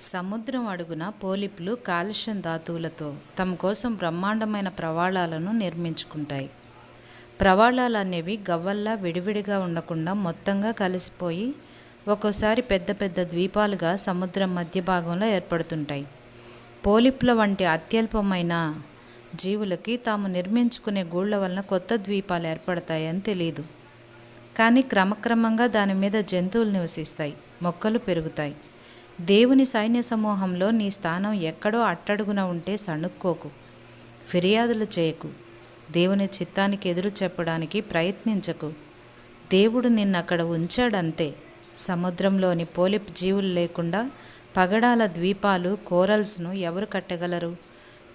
సముద్రం అడుగున పోలిప్లు కాలుష్యం ధాతువులతో తమ కోసం బ్రహ్మాండమైన ప్రవాళాలను నిర్మించుకుంటాయి. ప్రవాళాలు అనేవి గవ్వల్లా విడివిడిగా ఉండకుండా మొత్తంగా కలిసిపోయి ఒక్కోసారి పెద్ద పెద్ద ద్వీపాలుగా సముద్రం మధ్య భాగంలో ఏర్పడుతుంటాయి. పోలిప్ల వంటి అత్యల్పమైన జీవులకి తాము నిర్మించుకునే గూళ్ళ వలన కొత్త ద్వీపాలు ఏర్పడతాయని తెలియదు కానీ క్రమక్రమంగా దాని మీద జంతువులు నివసిస్తాయి మొక్కలు పెరుగుతాయి. దేవుని సైన్య సమూహంలో నీ స్థానం ఎక్కడో అట్టడుగున ఉంటే సణుక్కోకు ఫిర్యాదులు చేయకు దేవుని చిత్తానికి ఎదురు చెప్పడానికి ప్రయత్నించకు. దేవుడు నిన్నక్కడ ఉంచాడంతే సముద్రంలోని పోలిప్ జీవులు లేకుండా పగడాల ద్వీపాలు కోరల్స్ను ఎవరు కట్టగలరు?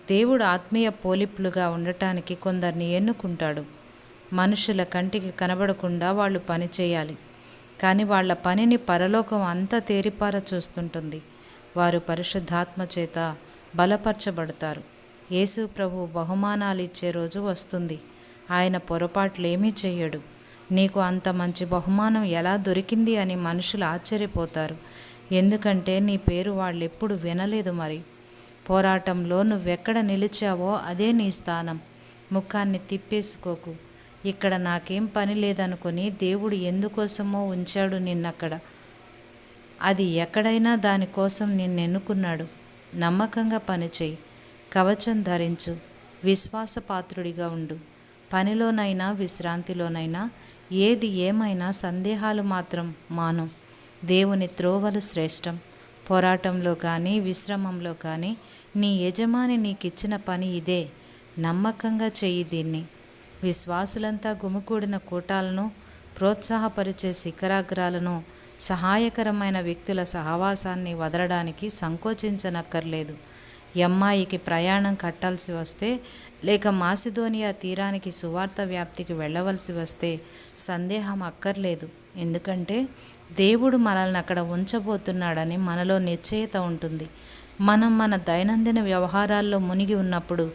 దేవుడు ఆత్మీయ పోలిప్లుగా ఉండటానికి కొందరిని ఎన్నుకుంటాడు. మనుషుల కంటికి కనబడకుండా వాళ్ళు పని చేయాలి. కానీ వాళ్ళ పనిని పరలోకం అంతా తేరిపార చూస్తుంటుంది. వారు పరిశుద్ధాత్మ చేత బలపరచబడతారు. యేసు ప్రభు బహుమానాలు ఇచ్చే రోజు వస్తుంది. ఆయన పొరపాట్లేమీ చెయ్యడు. నీకు అంత మంచి బహుమానం ఎలా దొరికింది అని మనుషులు ఆశ్చర్యపోతారు. ఎందుకంటే నీ పేరు వాళ్ళెప్పుడు వినలేదు మరి. పోరాటంలో నువ్వెక్కడ నిలిచావో అదే నీ స్థానం. ముఖాన్ని తిప్పేసుకోకు. ఇక్కడ నాకేం పని లేదనుకొని దేవుడు ఎందుకోసమో ఉంచాడు నిన్నక్కడ. అది ఎక్కడైనా దానికోసం నిన్నెన్నుకున్నాడు. నమ్మకంగా పనిచేయి కవచం ధరించు. విశ్వాసపాత్రుడిగా ఉండు. పనిలోనైనా విశ్రాంతిలోనైనా ఏది ఏమైనా సందేహాలు మాత్రం మానం. దేవుని త్రోవలు శ్రేష్టం. పోరాటంలో కానీ విశ్రమంలో కానీ నీ యజమాని నీకిచ్చిన పని ఇదే. నమ్మకంగా చెయ్యి దీన్ని. విశ్వాసులంతా గుమికూడిన కూటాలను ప్రోత్సాహపరిచే శిఖరాగ్రాలను సహాయకరమైన వ్యక్తుల సహవాసాన్ని వదలడానికి సంకోచించనక్కర్లేదు. ఎమ్మాయికి ప్రయాణం కట్టాల్సి వస్తే లేక మాసిదోనియా తీరానికి సువార్త వ్యాప్తికి వెళ్ళవలసి వస్తే సందేహం అక్కర్లేదు. ఎందుకంటే దేవుడు మనల్ని అక్కడ ఉంచబోతున్నాడని మనలో నిశ్చయత ఉంటుంది. మనం మన దైనందిన వ్యవహారాల్లో మునిగి ఉన్నప్పుడు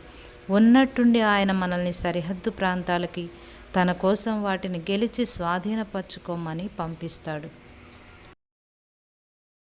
ఉన్నట్టుండి ఆయన మనల్ని సరిహద్దు ప్రాంతాలకి తన కోసం వాటిని గెలిచి స్వాధీనపరచుకోమని పంపిస్తాడు.